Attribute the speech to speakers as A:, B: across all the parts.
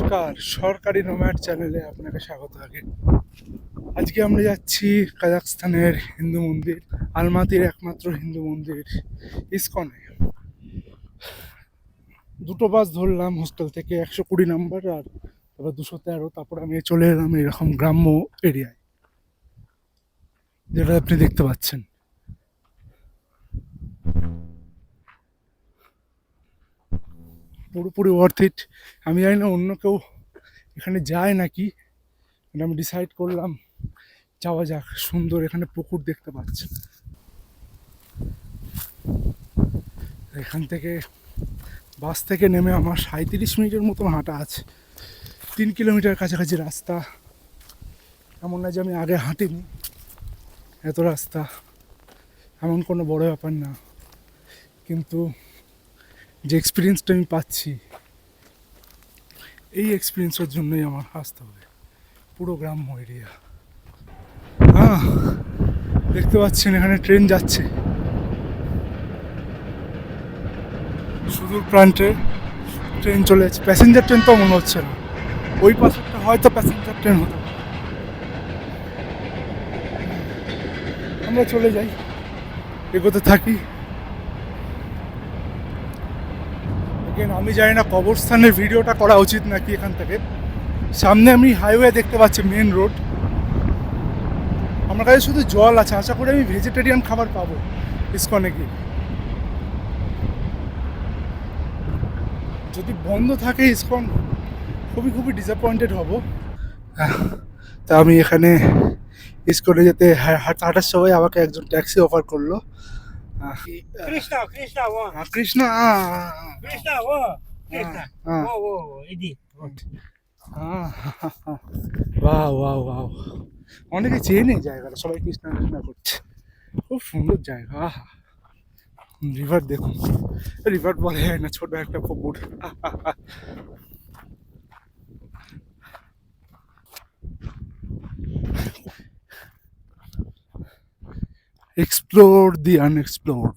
A: নমস্কার, সরকারি নোম্যাট চ্যানেলে আপনাকে স্বাগত আগে। আজকে আমরা যাচ্ছি কাজাকস্তানের হিন্দু মন্দির, আলমাতির একমাত্র হিন্দু মন্দির, ইসকনে। দুটো বাস ধরলাম হোস্টেল থেকে, একশো কুড়ি নাম্বার আর তারপর দুশো তেরো, তারপর আমি চলে এলাম এরকম গ্রাম্য এরিয়ায়, যেটা আপনি দেখতে পাচ্ছেন। পুরোপুরি ওয়ার্থ ইট আমি জানি না অন্য কেউ এখানে যায় নাকি আমি ডিসাইড করলাম, যাওয়া যাক, সুন্দর এখানে পুকুর দেখতে পাচ্ছি। এখান থেকে বাস থেকে নেমে আমার সাঁত্রিশ মিনিটের মতন হাঁটা আছে। তিন কিলোমিটার কাছাকাছি রাস্তা। এমন না যে আমি আগে হাঁটিনি। এত রাস্তা, এমন কোনো বড় ব্যাপার না। কিন্তু যে এক্সপিরিয়েন্সটা আমি পাচ্ছি, এই এক্সপিরিয়েন্সের জন্যই আমার আসতে হবে। পুরো গ্রাম্য এরিয়া হ্যাঁ দেখতে পাচ্ছেন এখানে ট্রেন যাচ্ছে। সুদূর প্রান্তে ট্রেন চলে যাচ্ছে। প্যাসেঞ্জার ট্রেন তো মনে হচ্ছে না। ওই পাশেরটা হয়তো প্যাসেঞ্জার ট্রেন হতো আমরা চলে যাই। এগোতে থাকি। Again, আমি জানি না কবরস্থানের ভিডিওটা করা উচিত নাকি এখান থেকে। সামনে আমি হাইওয়ে দেখতে পাচ্ছি মেন রোড আমার কাছে শুধু জল আছে আশা করি আমি ভেজিটেরিয়ান খাবার পাবো ইস্কনে গিয়ে। যদি বন্ধ থাকে ইস্কন খুবই খুবই ডিসঅ্যাপয়েন্টেড হব। তা আমি এখানে ইস্কনে যেতে হাঁটার সময় আমাকে একজন ট্যাক্সি অফার করল। కృష్ణ కృష్ణ
B: ఓ కృష్ణ కృష్ణ
A: ఓ
B: కృష్ణ ఓ ఓ ఇది
A: বাহ বাহ বাহ। অনেকে চেয়ে নেই জায়গাটা। সবাই কৃষ্ণা কৃষ্ণা করছে। খুব সুন্দর জায়গা আহা রিভার দেখুন। রিভার বলে না ছোট একটা পুকুর। এক্সপ্লোর দি আনএক্সপ্লোর্ড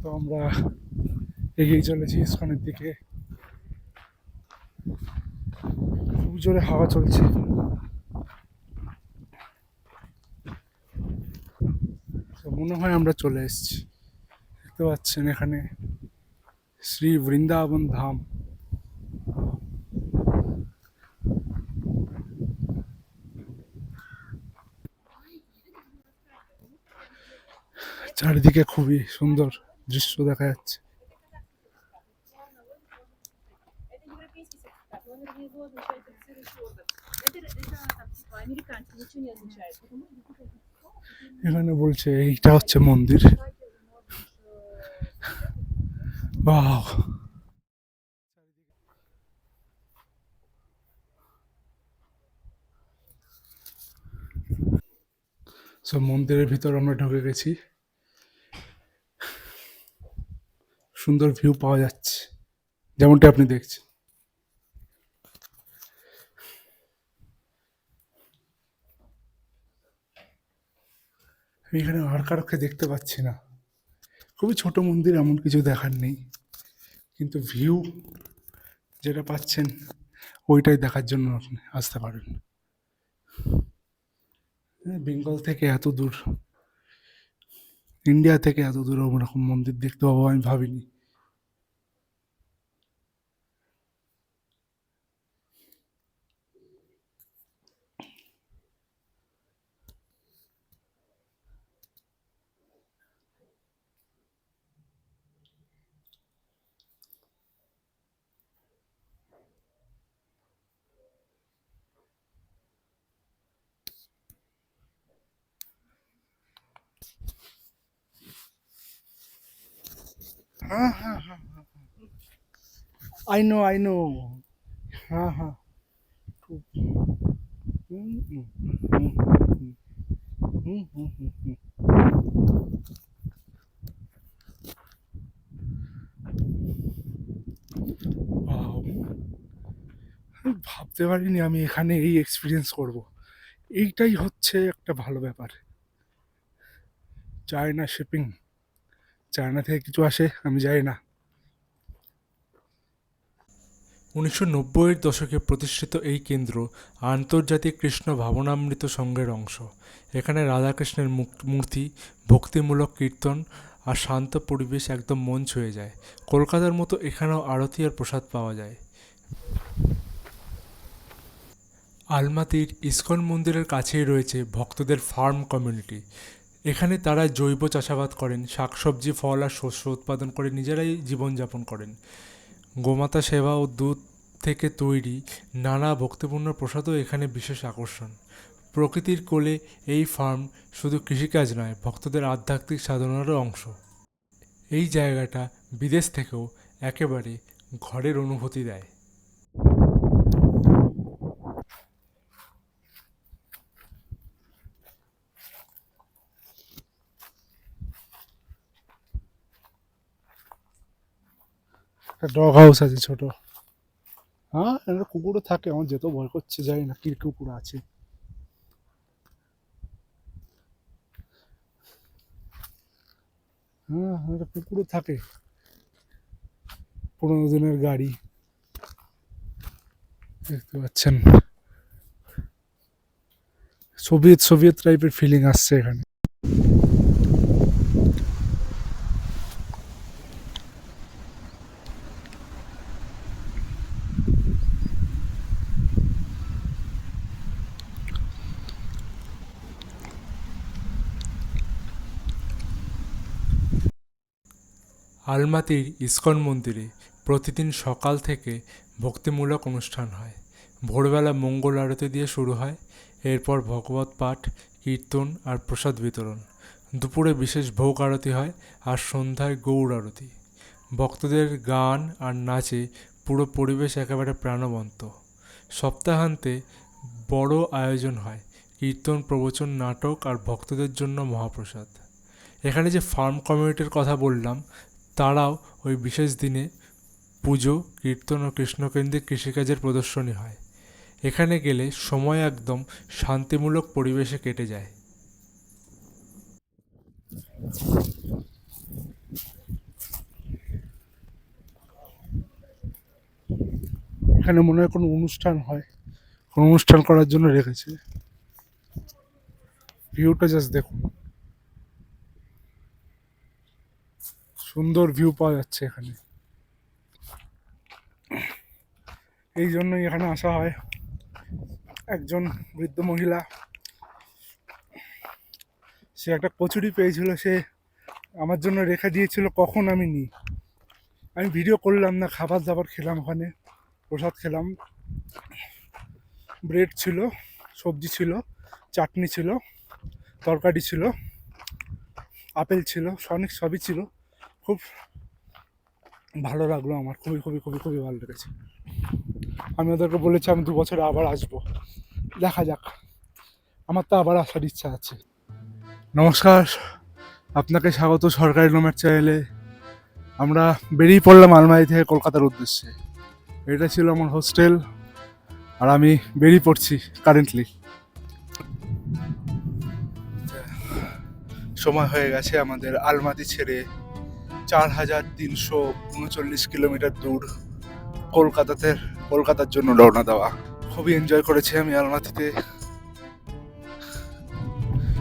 A: তো আমরা এগিয়ে চলেছি ইস্কনের দিকে। খুব জোরে হাওয়া চলছে। মনে হয় আমরা চলে এসেছি। দেখতে পাচ্ছেন এখানে। শ্রী বৃন্দাবন ধাম চারিদিকে খুবই সুন্দর দৃশ্য দেখা যাচ্ছে। এখানে বলছে এইটা হচ্ছে মন্দির। বাহ সব মন্দিরের ভিতর আমরা ঢুকে গেছি। সুন্দর ভিউ পাওয়া যাচ্ছে। যেমনটা আপনি দেখছেন। আমি এখানে আর কারোকে দেখতে পাচ্ছি না। খুবই ছোট মন্দির এমন কিছু দেখার নেই। কিন্তু ভিউ যেটা পাচ্ছেন ওইটাই দেখার জন্য আপনি আসতে পারেন। হ্যাঁ, বেঙ্গল থেকে এত দূর ইন্ডিয়া থেকে এত দূর ওরকম মন্দির দেখতে পাবো আমি ভাবিনি। হ্যাঁ হ্যাঁ হ্যাঁ know. হ্যাঁ ভাবতে পারিনি আমি এখানে এই এক্সপিরিয়েন্স করব। এইটাই হচ্ছে একটা ভালো ব্যাপার। চায়না শিপিং চায়না থেকে কিছু আসে, আমি জানি না।
C: উনিশশো নব্বইয়ের দশকে প্রতিষ্ঠিত এই কেন্দ্র আন্তর্জাতিক কৃষ্ণ ভাবনামৃত সংঘের অংশ। এখানে রাধাকৃষ্ণের মূর্তি, ভক্তিমূলক কীর্তন আর শান্ত পরিবেশ একদম মন ছুঁয়ে যায়। কলকাতার মতো এখানেও আরতি আর প্রসাদ পাওয়া যায়। আলমাতির ইস্কন মন্দিরের কাছেই রয়েছে ভক্তদের ফার্ম কমিউনিটি। এখানে তারা জৈব চাষাবাদ করেন, শাকসবজি, ফল আর শস্য উৎপাদন করে নিজেরাই জীবনযাপন করেন। গোমাতা সেবা ও দুধ থেকে তৈরি নানা ভক্তিপূর্ণ প্রসাদও এখানে বিশেষ আকর্ষণ। প্রকৃতির কোলে এই ফার্ম শুধু কৃষিকাজ নয়, ভক্তদের আধ্যাত্মিক সাধনারও অংশ। এই জায়গাটা বিদেশ থেকেও একেবারে ঘরের অনুভূতি দেয়।
A: একটা ডগ হাউস আছে ছোট। হ্যাঁ একটা কুকুরও থাকে, আমার যেতেও ভয় করছে, জানি না কি কুকুর আছে। হ্যাঁ একটা কুকুরও থাকে। পুরোনো দিনের গাড়ি। দেখতে পাচ্ছেন। সোভিয়েত সোভিয়েত টাইপের ফিলিং আসছে এখানে।
C: আলমাতির ইস্কন মন্দিরে প্রতিদিন সকাল থেকে ভক্তিমূলক অনুষ্ঠান হয়। ভোরবেলা মঙ্গল আরতি দিয়ে শুরু হয়, এরপর ভগবত পাঠ, কীর্তন আর প্রসাদ বিতরণ। দুপুরে বিশেষ ভোগ আরতি হয় আর সন্ধ্যায় গৌড় আরতি। ভক্তদের গান আর নাচে পুরো পরিবেশ একেবারে প্রাণবন্ত। সপ্তাহান্তে বড় আয়োজন হয় কীর্তন, প্রবচন, নাটক আর ভক্তদের জন্য মহাপ্রসাদ। এখানে যে ফার্ম কমিউনিটির কথা বললাম তারাও ওই বিশেষ দিনে পুজো, কীর্তন ও কৃষ্ণকেন্দ্রিক কৃষিকাজের প্রদর্শনী হয়। এখানে গেলে সময় একদম শান্তিমূলক পরিবেশে কেটে যায়।
A: এখানে মনে হয় কোনো অনুষ্ঠান হয়। কোনো অনুষ্ঠান করার জন্য রেখেছে। ভিউটা জাস্ট দেখুন। সুন্দর ভিউ পাওয়া যাচ্ছে এখানে। এই জন্যই এখানে আসা হয়। একজন বৃদ্ধ মহিলা, সে একটা কচুরি পেয়েছিল, সে আমার জন্য রেখা দিয়েছিল, কখন আমি নিই আমি ভিডিও করলাম না, খাবার দাবার খেলাম ওখানে, প্রসাদ খেলাম। ব্রেড ছিল, সবজি ছিল, চাটনি ছিল, তরকারি ছিল, আপেল ছিল অনেক সবই ছিল। খুব ভালো লাগল আমার, খুবই খুবই খুবই খুবই ভালো লেগেছে। আমি ওদেরকে বলেছি আমি দু বছরে আবার আসব। দেখা যাক। আমার তো আবার আসার ইচ্ছা আছে। নমস্কার। আপনাকে স্বাগত সরকারি নোমের চ্যানেলে। আমরা বেরিয়ে পড়লাম আলমারি থেকে কলকাতার উদ্দেশ্যে। এটা ছিল আমার হোস্টেল। আর আমি বেরিয়ে পড়ছি কারেন্টলি সময় হয়ে গেছে আমাদের আলমাতি ছেড়ে। চার হাজার তিনশো উনচল্লিশ কিলোমিটার দূর কলকাতাতে, কলকাতার জন্য রওনা দেওয়া। খুবই এনজয় করেছি আমি আলমাতিতে।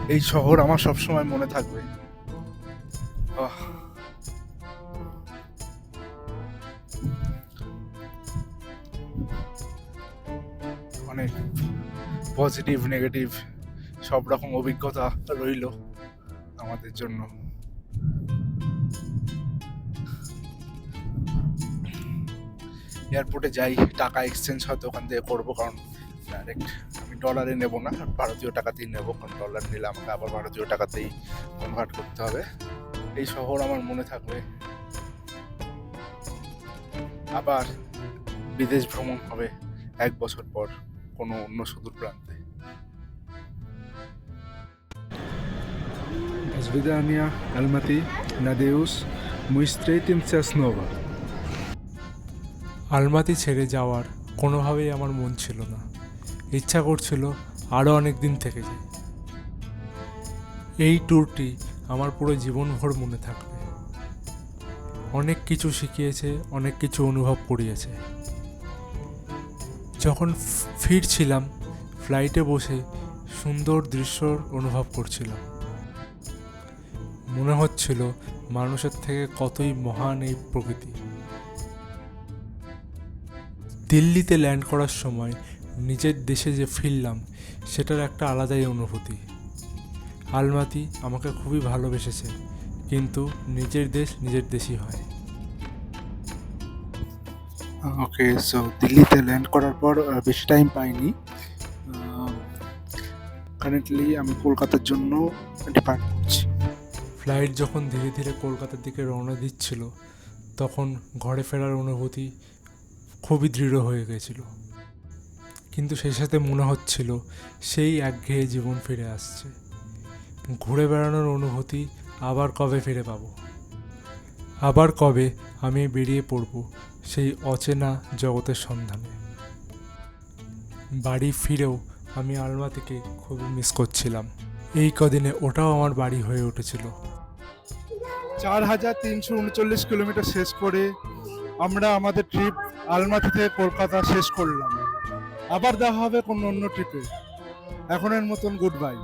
A: এই শহর আমার সবসময় মনে থাকবে। অনেক পজিটিভ নেগেটিভ সব রকম অভিজ্ঞতা রইল আমাদের জন্য। এয়ারপোর্টে যাই টাকা এক্সচেঞ্জ হয়তো ওখান থেকে করবো কারণ ডাইরেক্ট আমি ডলারে নেব না ভারতীয় টাকাতেই নেবো কারণ ডলার নিলে আমাকে আবার ভারতীয় টাকাতেই কনভার্ট করতে হবে এই শহর আমার মনে থাকবে আবার বিদেশ ভ্রমণ হবে এক বছর পর কোনো অন্য সুদূর প্রান্তে Svidania, Almaty, Nadeus, muy stretимся снова.
C: Almaty ছেড়ে যাওয়ার কোনোভাবেই আমার মন ছিল না। ইচ্ছা করছিল আরও অনেক দিন থেকে যাই। এই ট্যুরটি আমার পুরো জীবনভর মনে থাকবে। অনেক কিছু শিখিয়েছে, অনেক কিছু অনুভব করিয়েছে। যখন ফিরছিলাম ফ্লাইটে বসে সুন্দর দৃশ্যর অনুভব করছিলাম। মনে হচ্ছিল মানুষের থেকে কতই মহান এই প্রকৃতি। দিল্লিতে ল্যান্ড করার সময় নিজের দেশে যে ফিরলাম সেটার একটা আলাদাই অনুভূতি। আলমাতি আমাকে খুবই ভালোবেসেছে কিন্তু নিজের দেশ নিজের দেশই হয়।
A: ওকে সো দিল্লিতে ল্যান্ড করার পর বেশি টাইম পাইনি। কারেন্টলি আমি কলকাতার জন্য ডিপার্ট করছি।
C: ফ্লাইট যখন ধীরে ধীরে কলকাতার দিকে রওনা দিচ্ছিল তখন ঘরে ফেরার অনুভূতি খুবই দৃঢ় হয়ে গেছিল। কিন্তু সেই সাথে মনে হচ্ছিল, সেই একঘেয়ে জীবন ফিরে আসছে। ঘুরে বেড়ানোর অনুভূতি আবার কবে ফিরে পাবো? আবার কবে আমি বেরিয়ে পড়ব সেই অচেনা জগতের সন্ধানে? বাড়ি ফিরেও আমি আলমা থেকে খুবই মিস করছিলাম। এই কদিনে ওটাও আমার বাড়ি হয়ে উঠেছিল।
A: চার হাজার তিনশো উনচল্লিশ কিলোমিটার শেষ করে আমরা আমাদের ট্রিপ আলমাতিতে কলকাতা শেষ করলাম। আবার দেখা হবে কোনো অন্য ট্রিপে এখনের মতন গুড বাই